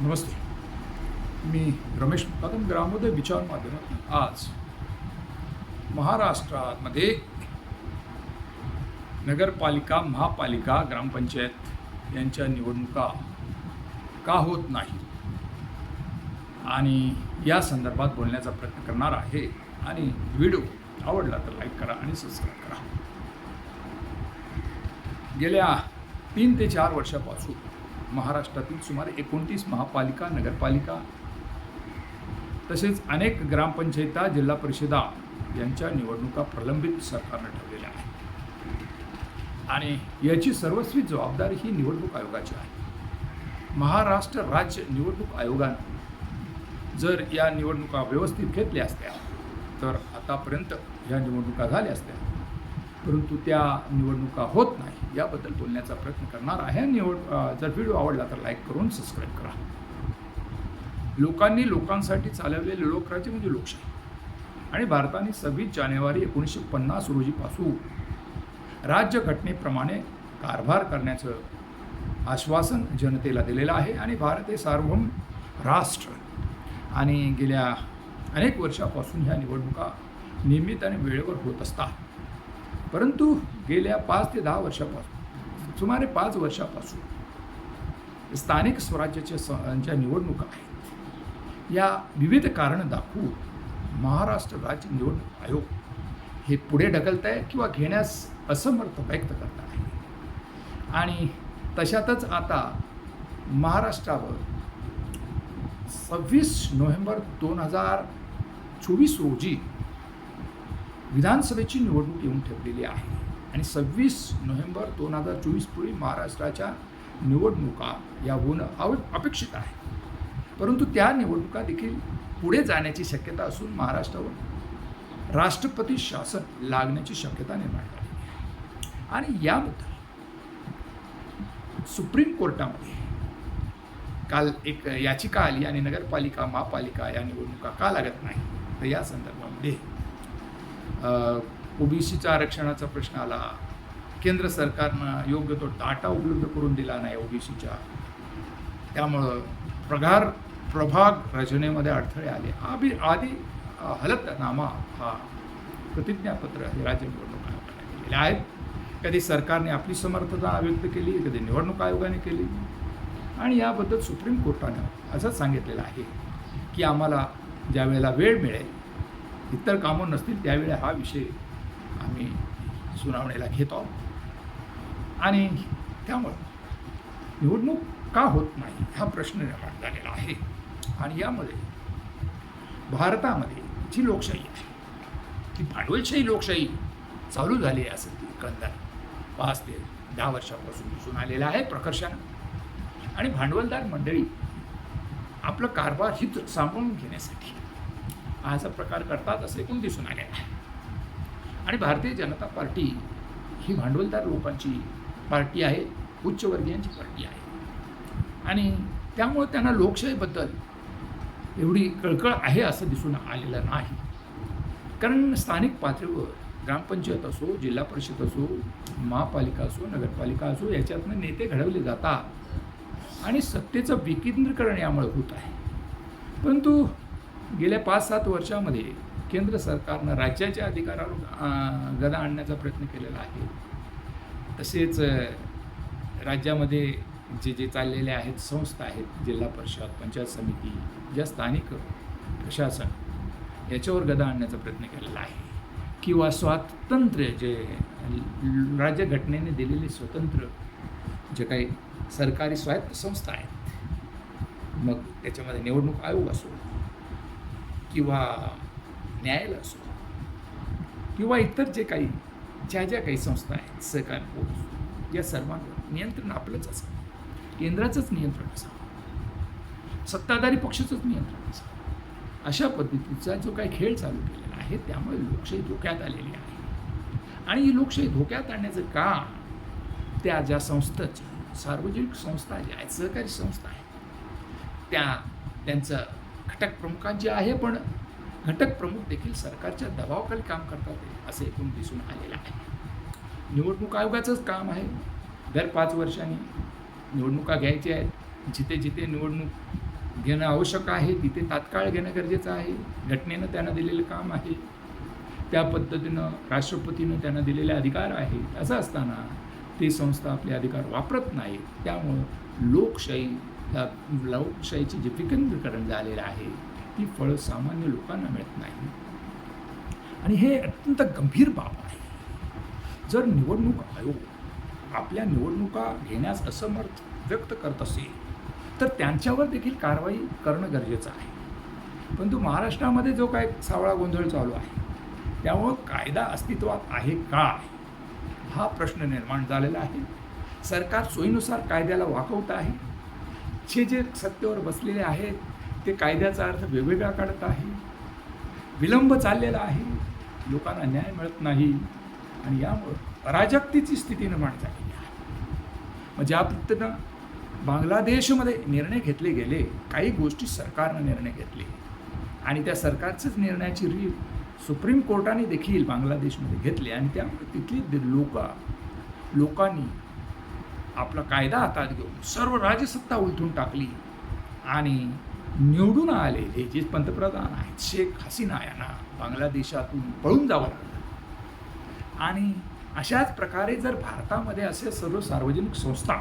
नमस्ते. मी रमेश कदम ग्रामोदय विचार माध्यमातून आज महाराष्ट्रामध्ये नगरपालिका महापालिका ग्रामपंचायत यांच्या निवडणुका का होत नाही? आणि या संदर्भात बोलण्याचा प्रयत्न करणार आहे. आणि व्हिडिओ आवडला तर लाईक करा आणि सबस्क्राईब करा. गेल्या तीन ते चार वर्षापासून महाराष्ट्रातील सुमारे एकोणतीस महापालिका नगरपालिका तसेच अनेक ग्रामपंचायता जिल्हा परिषदा यांच्या निवडणुका प्रलंबित सरकारनं ठेवलेल्या आहेत. आणि याची सर्वस्वी जबाबदारी ही निवडणूक आयोगाची आहे. महाराष्ट्र राज्य निवडणूक आयोगानं जर या निवडणुका व्यवस्थित घेतल्या असत्या तर आतापर्यंत या निवडणुका झाल्या असत्या. परंतु त्या निवडणुका होत नाही याबद्दल बोलण्याचा प्रयत्न करणार आहे. निवड जर व्हिडिओ आवडला तर लाईक करून सबस्क्राईब करा. लोकांनी लोकांसाठी चालवलेले लोकराज्य म्हणजे लोकशाही. आणि भारताने सव्वीस जानेवारी एकोणीसशे पन्नास रोजीपासून राज्यघटनेप्रमाणे कारभार करण्याचं आश्वासन जनतेला दिलेलं आहे आणि भारत हे सार्वभौम राष्ट्र. आणि गेल्या अनेक वर्षापासून ह्या निवडणुका नियमित आणि वेळेवर होत असतात. परंतु गेल्या पाच ते दहा वर्षापासून सुमारे पाच वर्षापासून स्थानिक स्वराज्याच्या निवडणुका आहेत. या विविध कारणं दाखवून महाराष्ट्र राज्य निवडणूक आयोग हे पुढे ढकलत आहे किंवा घेण्यास असमर्थ व्यक्त करत आहे आणि तशातच आता महाराष्ट्रावर सव्वीस नोव्हेंबर दोन हजार चोवीस रोजी विधानसभेची निवडणूक येऊन ठेवलेली आहे. आणि सव्वीस नोव्हेंबर दोन हजार चोवीसपूर्वी महाराष्ट्राच्या निवडणुका या होणं अव अपेक्षित आहे. परंतु त्या निवडणुका देखील पुढे जाण्याची शक्यता असून महाराष्ट्रावर राष्ट्रपती शासन लागण्याची शक्यता निर्माण झाली. आणि याबद्दल सुप्रीम कोर्टामध्ये काल एक याचिका आली आणि नगरपालिका महापालिका या निवडणुका का लागत नाही? तर या संदर्भामध्ये ओबीसीचा आरक्षणाचा प्रश्न आला. केंद्र सरकारनं योग्य तो डाटा उपलब्ध करून दिला नाही ओबीसीच्या. त्यामुळं प्रगार प्रभाग रचनेमध्ये अडथळे आले. आधी आधी हलतनामा हा प्रतिज्ञापत्र हे राज्य निवडणूक आयोगाने केलेले आहेत. कधी सरकारने आपली समर्थता व्यक्त केली कधी निवडणूक आयोगाने केली. आणि याबद्दल सुप्रीम कोर्टानं असंच सांगितलेलं आहे की आम्हाला ज्या वेळेला वेळ मिळेल इतर कामं नसतील त्यावेळी हा विषय आम्ही सुनावणीला घेतो. आहोत आणि त्यामुळं निवडणूक का होत नाही हा प्रश्न निर्माण झालेला आहे. आणि यामध्ये भारतामध्ये जी लोकशाही आहे ती भांडवलशाही लोकशाही चालू झाली आहे असं ती एकंदर पाच ते दहा वर्षापासून दिसून आलेलं आहे प्रकर्षानं. आणि भांडवलदार मंडळी आपलं कारभार हित सांभाळून घेण्यासाठी हा असा प्रकार करतात असं एकूण दिसून आलेलं आहे. आणि भारतीय जनता पार्टी ही भांडवलदार लोकांची पार्टी आहे उच्चवर्गीयांची पार्टी आहे. आणि त्यामुळं त्यांना लोकशाहीबद्दल एवढी कळकळ आहे असं दिसून आलेलं नाही. कारण स्थानिक पातळीवर ग्रामपंचायत असो जिल्हा परिषद असो महापालिका असो नगरपालिका असो याच्यातनं नेते घडवले जातात. आणि सत्तेचं विकेंद्रीकरण यामुळे होत आहे. परंतु गेल्या पाच सात वर्षामध्ये केंद्र सरकारनं राज्याच्या अधिकारावर गदा आणण्याचा प्रयत्न केलेला आहे. तसेच राज्यामध्ये जे जे चाललेले आहेत संस्था आहेत जिल्हा परिषद पंचायत समिती ज्या स्थानिक प्रशासन याच्यावर गदा आणण्याचा प्रयत्न केलेला आहे. किंवा स्वातंत्र्य जे राज्यघटनेने दिलेले स्वतंत्र जे काही सरकारी स्वायत्त संस्था आहेत मग त्याच्यामध्ये निवडणूक आयोग असो किंवा न्यायालय असो किंवा इतर जे काही ज्या ज्या काही संस्था आहेत सहकार पोलीस या सर्वांवर नियंत्रण आपलंच असावं. केंद्राचंच नियंत्रण असावं. सत्ताधारी पक्षाचंच नियंत्रण असावं. अशा पद्धतीचा जो काही खेळ चालू केलेला आहे त्यामुळे लोकशाही धोक्यात आलेली आहे. आणि ही लोकशाही धोक्यात आणण्याचं काम त्या ज्या संस्थेच्या सार्वजनिक संस्था ज्या आहेत सहकारी संस्था आहेत त्या त्यांचं घटक प्रमुखांची आहे पण घटक प्रमुख देखील सरकारच्या दबावाखाली काम करतात असं एकूण दिसून आलेलं आहे. निवडणूक आयोगाचंच काम आहे. दर पाच वर्षांनी निवडणुका घ्यायच्या आहेत. जिथे जिथे निवडणूक घेणं आवश्यक आहे तिथे तात्काळ घेणं गरजेचं आहे. घटनेनं त्यांना दिलेलं काम आहे. त्या पद्धतीनं राष्ट्रपतीनं त्यांना दिलेले अधिकार आहेत. असं असताना ते संस्था आपले अधिकार वापरत नाहीत. त्यामुळं लोकशाही लोकशाहीची जे विकेंद्रीकरण झालेलं आहे ती फळं सामान्य लोकांना मिळत नाही. आणि हे अत्यंत गंभीर बाब आहे. जर निवडणूक आयोग आपल्या निवडणुका घेण्यास असमर्थ व्यक्त करत असेल तर त्यांच्यावर देखील कारवाई करणं गरजेचं आहे. परंतु महाराष्ट्रामध्ये जो काय सावळा गोंधळ चालू आहे त्यामुळं कायदा अस्तित्वात आहे का? हा प्रश्न निर्माण झालेला आहे. सरकार सोयीनुसार कायद्याला वाकवत आहे. आजचे जे सत्तेवर बसलेले आहेत ते कायद्याचा अर्थ वेगवेगळा काढत आहे. विलंब चाललेला आहे. लोकांना न्याय मिळत नाही. आणि यामुळं अराजकतेची स्थिती निर्माण झालेली आहे. मग ज्या पद्धतीनं बांगलादेशमध्ये निर्णय घेतले गेले काही गोष्टी सरकारनं निर्णय घेतले. आणि त्या सरकारचंच निर्णयाची री सुप्रीम कोर्टाने देखील बांगलादेशमध्ये घेतली. आणि त्यामुळे तिथली लोक लोकांनी आपला कायदा हातात घेऊन सर्व राजसत्ता उलथून टाकली आणि निवडून आलेले जे पंतप्रधान आहेत शेख हसीना यांना बांगलादेशातून पळून जावं लागलं. आणि अशाच प्रकारे जर भारतामध्ये असे सर्व सार्वजनिक संस्था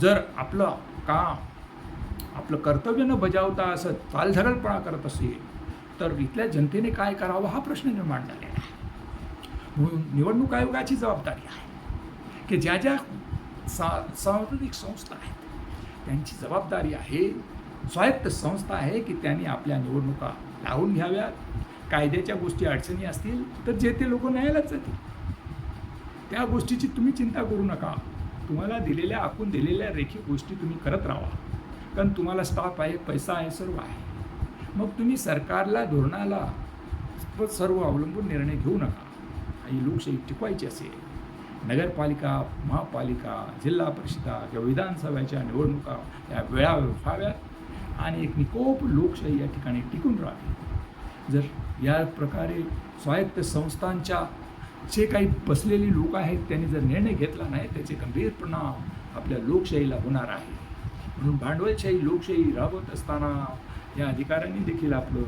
जर आपलं काम आपलं कर्तव्य न बजावता असं चालझगलपणा करत असेल तर इथल्या जनतेने काय करावं हा प्रश्न निर्माण झालेला आहे. म्हणून निवडणूक आयोगाची जबाबदारी आहे की ज्या ज्या सा सांस्कृतिक संस्था आहेत त्यांची जबाबदारी आहे स्वायत्त संस्था आहे की त्यांनी आपल्या निवडणुका लावून घ्याव्यात. कायद्याच्या गोष्टी अडचणी असतील तर जे ते लोक न्यायालयात जातील. त्या गोष्टीची तुम्ही चिंता करू नका. तुम्हाला दिलेल्या आखून दिलेल्या रेखीव गोष्टी तुम्ही करत राहा. कारण तुम्हाला स्टाफ आहे पैसा आहे सर्व आहे. मग तुम्ही सरकारला धोरणाला सर्व अवलंबून निर्णय घेऊ नका. आणि लोकशाही टिकवायची असेल. नगरपालिका महापालिका जिल्हा परिषदा किंवा विधानसभेच्या निवडणुका या वेळा व्हाव्यात आणि एक निकोप लोकशाही या ठिकाणी टिकून राहावी. जर या प्रकारे स्वायत्त संस्थांच्या जे काही बसलेली लोक आहेत त्यांनी जर निर्णय घेतला नाही त्याचे गंभीर परिणाम आपल्या लोकशाहीला होणार आहे. म्हणून भांडवलशाही लोकशाही राबवत असताना या अधिकाऱ्यांनी देखील आपलं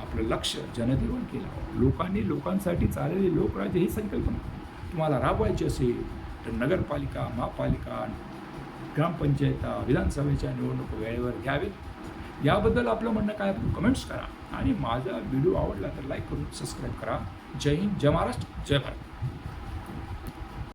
आपलं लक्ष जनजीवन केलं. लोकांनी लोकांसाठी चाललेली लोकराज्य ही संकल्पना. तुम्हाला राबवायची असेल तर नगरपालिका महापालिका ग्रामपंचायता विधानसभेच्या निवडणूक वेळेवर घ्यावेत. याबद्दल आपलं म्हणणं काय कमेंट्स करा. आणि माझा व्हिडिओ आवडला तर लाईक करून सबस्क्राईब करा. जय हिंद जय महाराष्ट्र जय भारत.